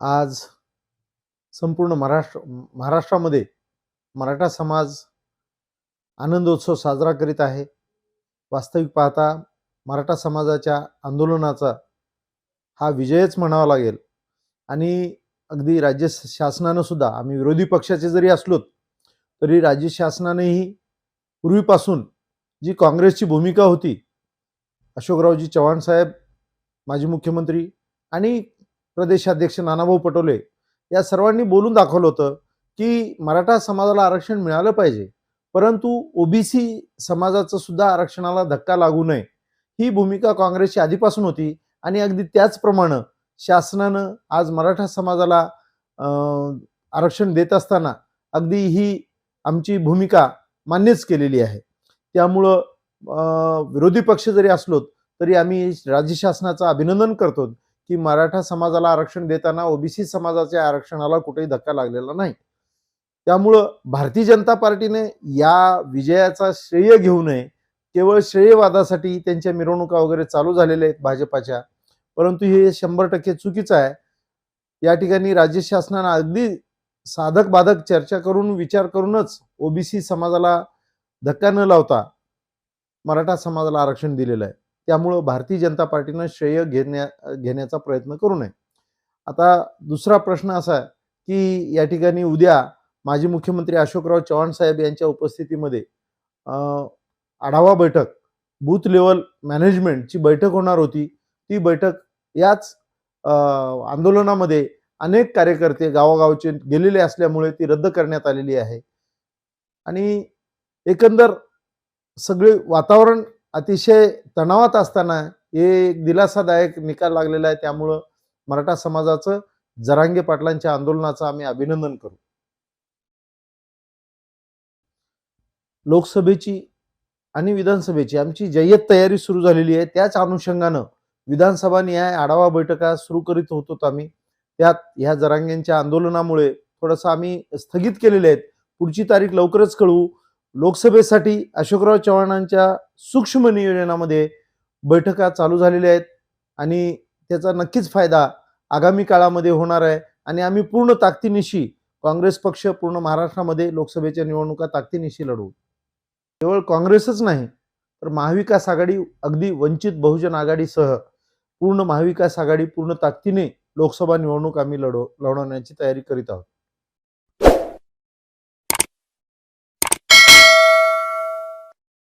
आज संपूर्ण महाराष्ट्र महाराष्ट्रामध्ये मराठा समाज आनंदोत्सव साजरा करीत आहे. वास्तविक पाहता मराठा समाजाच्या आंदोलनाचा हा विजयच म्हणावा लागेल. आणि अगदी राज्य शासनानं सुद्धा आम्ही विरोधी पक्षाचे जरी असलोत तरी राज्य शासनानेही पूर्वीपासून जी काँग्रेसची भूमिका होती अशोकरावजी चव्हाण साहेब माजी मुख्यमंत्री आणि प्रदेशाध्यक्ष नानाभाऊ पटोले या सर्वांनी बोलून दाखवलं होतं की मराठा समाजाला आरक्षण मिळालं पाहिजे परंतु ओबीसी समाजाचं सुद्धा आरक्षणाला धक्का लागू नये. ही भूमिका काँग्रेसची आधीपासून होती आणि अगदी त्याचप्रमाणे शासनानं आज मराठा समाजाला आरक्षण देत असताना अगदी ही आमची भूमिका मान्यच केलेली आहे. त्यामुळं विरोधी पक्ष जरी असलोत तरी आम्ही राज्य शासनाचं अभिनंदन करतो. की मराठा समाजाला आरक्षण देताना ओबीसी समाजाच्या आरक्षणाला कुठेही धक्का लागलेला नाही. त्यामुळं भारतीय जनता पार्टीने या विजयाचा श्रेय घेऊ नये. केवळ श्रेयवादासाठी त्यांच्या मिरवणुका वगैरे चालू झालेल्या आहेत भाजपाच्या. परंतु हे शंभर टक्के चुकीचं आहे. या ठिकाणी राज्य शासनानं अगदी साधक बाधक चर्चा करून विचार करूनच ओबीसी समाजाला धक्का न लावता मराठा समाजाला आरक्षण दिलेलं आहे. त्यामुळं भारतीय जनता पार्टीनं श्रेय घेण्या घेण्याचा प्रयत्न करू नये. आता दुसरा प्रश्न असा आहे की या ठिकाणी उद्या माजी मुख्यमंत्री अशोकराव चव्हाण साहेब यांच्या उपस्थितीमध्ये आढावा बैठक बूथ लेवल मॅनेजमेंटची बैठक होणार होती. ती बैठक याच आंदोलनामध्ये अनेक कार्यकर्ते गावागावचे गेलेले असल्यामुळे ती रद्द करण्यात आलेली आहे. आणि एकंदर सगळे वातावरण अतिशय तणावात असताना हे एक दिलासादायक निकाल लागलेला आहे. त्यामुळं मराठा समाजाचं जरांगे पाटलांच्या आंदोलनाचं आम्ही अभिनंदन करू. लोकसभेची आणि विधानसभेची आमची जय्यत तयारी सुरू झालेली आहे. त्याच अनुषंगानं विधानसभा न्याय आढावा बैठका सुरू करीत होतो आम्ही. त्यात ह्या जरांगेंच्या आंदोलनामुळे थोडंसं आम्ही स्थगित केलेले आहेत. पुढची तारीख लवकरच कळवू. लोकसभेसाठी अशोकराव चव्हाणांच्या सूक्ष्म नियोजनामध्ये बैठका चालू झालेल्या आहेत आणि त्याचा नक्कीच फायदा आगामी काळामध्ये होणार आहे. आणि आम्ही पूर्ण ताकदीनिशी काँग्रेस पक्ष पूर्ण महाराष्ट्रामध्ये लोकसभेच्या निवडणुका ताकदीनिशी लढवू. केवळ काँग्रेसच नाही तर महाविकास आघाडी अगदी वंचित बहुजन आघाडीसह पूर्ण महाविकास आघाडी पूर्ण ताकदीने लोकसभा निवडणूक आम्ही लढव लढवण्याची तयारी करीत आहोत.